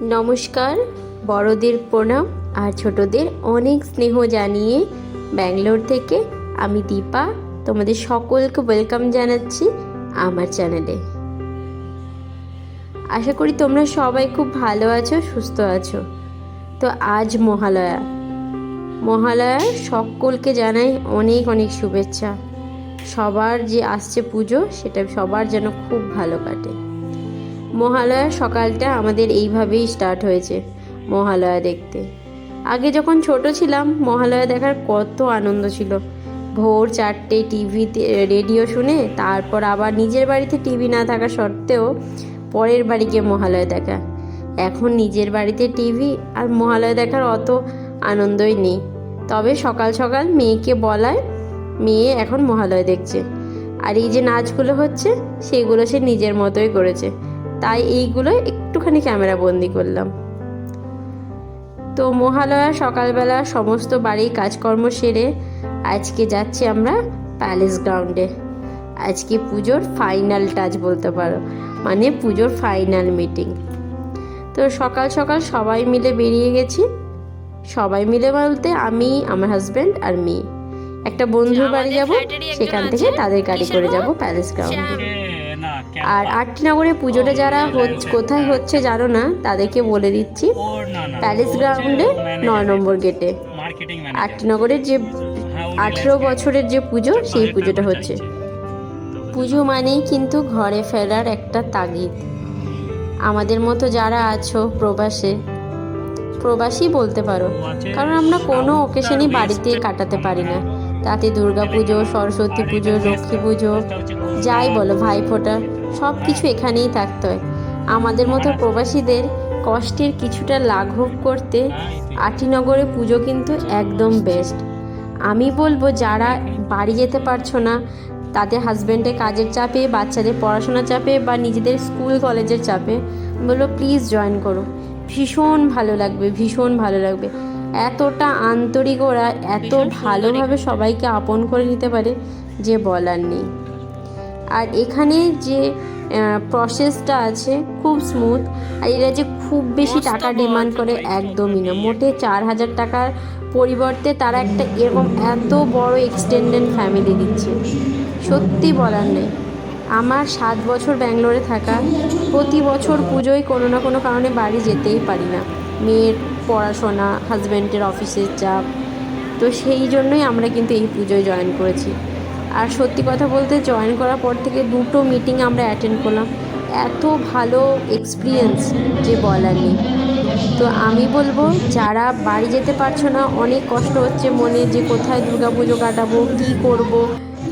নমস্কার, বড়দের প্রণাম আর ছোটদের অনেক স্নেহ জানিয়ে ব্যাঙ্গালোর থেকে আমি দীপা তোমাদের সকলকে ওয়েলকাম জানাচ্ছি আমার চ্যানেলে আশা করি তোমরা সবাই খুব ভালো আছো, সুস্থ আছো। তো আজ মহালয়া। মহালয়া সকলকে জানাই অনেক অনেক শুভেচ্ছা। সবার যে আসছে পুজো, সেটা সবার যেন খুব ভালো কাটে। মহালয়ার সকালটা আমাদের এইভাবেই স্টার্ট হয়েছে, মহালয়া দেখতে। আগে যখন ছোট ছিলাম, মহালয়া দেখার কত আনন্দ ছিল। ভোর চারটে টিভিতে রেডিও শুনে, তারপর আবার নিজের বাড়িতে টিভি না থাকা সত্ত্বেও পরের বাড়ি গিয়ে মহালয়া দেখা। এখন নিজের বাড়িতে টিভি আর মহালয়া দেখার অত আনন্দই নেই। তবে সকাল সকাল মেয়েকে বলায়, মেয়ে এখন মহালয়া দেখছে। আর এই যে নাচগুলো হচ্ছে, সেগুলো সে নিজের মতোই করেছে। তাই এইগুলো একটুখানি ক্যামেরা বন্দি করলাম। তো মহালয়া সকালবেলা সমস্ত বাড়ির কাজকর্ম সেরে আজকে যাচ্ছি আমরা প্যালেস গ্রাউন্ডে আজকে পুজোর ফাইনাল টাচ বলতে পারো মানে পুজোর ফাইনাল মিটিং তো সকাল সকাল সবাই মিলে বেরিয়ে গেছি। সবাই মিলে বলতে আমি, আমার হাজব্যান্ড আর মেয়ে। একটা বন্ধুর বাড়ি যাব সেখান থেকে তাদের গাড়ি করে যাব প্যালেস গ্রাউন্ডে আর আটটিনগরে পুজোটা যারা হচ্ছে কোথায় হচ্ছে জানো না তাদেরকে বলে দিচ্ছি। প্যালেস গ্রাউন্ডে নয় নম্বর গেটে। আটটিনগরের যে আঠেরো বছরের যে পুজো সেই পুজোটা হচ্ছে। পুজো মানেই কিন্তু ঘরে ফেরার একটা তাগিদ। আমাদের মতো যারা আছো প্রবাসে প্রবাসী বলতে পারো কারণ আমরা কোনো ওকেশনই বাড়িতে কাটাতে পারি না। তাতে দুর্গা পুজো, সরস্বতী পুজো, লক্ষ্মী পুজো, যাই বলো ভাইফোঁটা সব কিছু এখানেই থাকতে। হয় আমাদের মতো প্রবাসীদের কষ্টের কিছুটা লাঘব করতে আটিনগরে পুজো কিন্তু একদম বেস্ট আমি বলব যারা বাড়ি যেতে পারছ না, তাদের হাজব্যান্ডের কাজের চাপে, বাচ্চাদের পড়াশোনার চাপে বা নিজেদের স্কুল কলেজের চাপে, বলব প্লিজ জয়েন করো। ভীষণ ভালো লাগবে, ভীষণ ভালো লাগবে। এতটা আন্তরিক ওরা এত ভালোভাবে সবাইকে আপন করে নিতে পারে যে বলার নেই। আর এখানে যে প্রসেসটা আছে খুব স্মুথ আর এরা যে খুব বেশি টাকা ডিমান্ড করে একদমই না। মোটে চার হাজার টাকার পরিবর্তে তারা একটা এরকম এত বড় এক্সটেন্ডেড ফ্যামিলি দিচ্ছে। সত্যি বলার নেই। আমার সাত বছর ব্যাঙ্গালোরে থাকা প্রতি বছর পুজোয় কোনো না কোনো কারণে বাড়ি যেতেই পারি না। মেয়ের পড়াশোনা হাজব্যান্ডের অফিসের চাপ। তো সেই জন্যই আমরা কিন্তু এই পুজোয় জয়েন করেছি। আর সত্যি কথা বলতে জয়েন করার পর থেকে দুটো মিটিং আমরা অ্যাটেন্ড করলাম। এত ভালো এক্সপিরিয়েন্স যে বলার নেই। তো আমি বলব, যারা বাড়ি যেতে পারছ না, অনেক কষ্ট হচ্ছে মনে যে কোথায় দুর্গা পুজো কাটাবো, কী করব,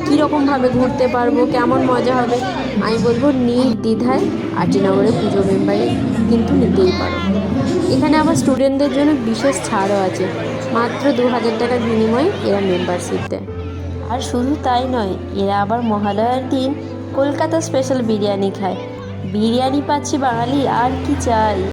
কীরকমভাবে ঘুরতে পারব, কেমন মজা হবে। আমি বলব, নির্দ্বিধায় আটিনগরে পুজো মেম্বারে কিন্তু নিতেই পারো। এখানে আবার স্টুডেন্টদের জন্য বিশেষ ছাড়ও আছে। মাত্র দু হাজার টাকার বিনিময়ে এরা মেম্বারশিপ দেয়। আর শুধু তাই নয়, এরা আবার মহালয়ার দিন কলকাতা স্পেশাল বিরিয়ানি খায়। বিরিয়ানি পাচ্ছি বাঙালি, আর কি চাই?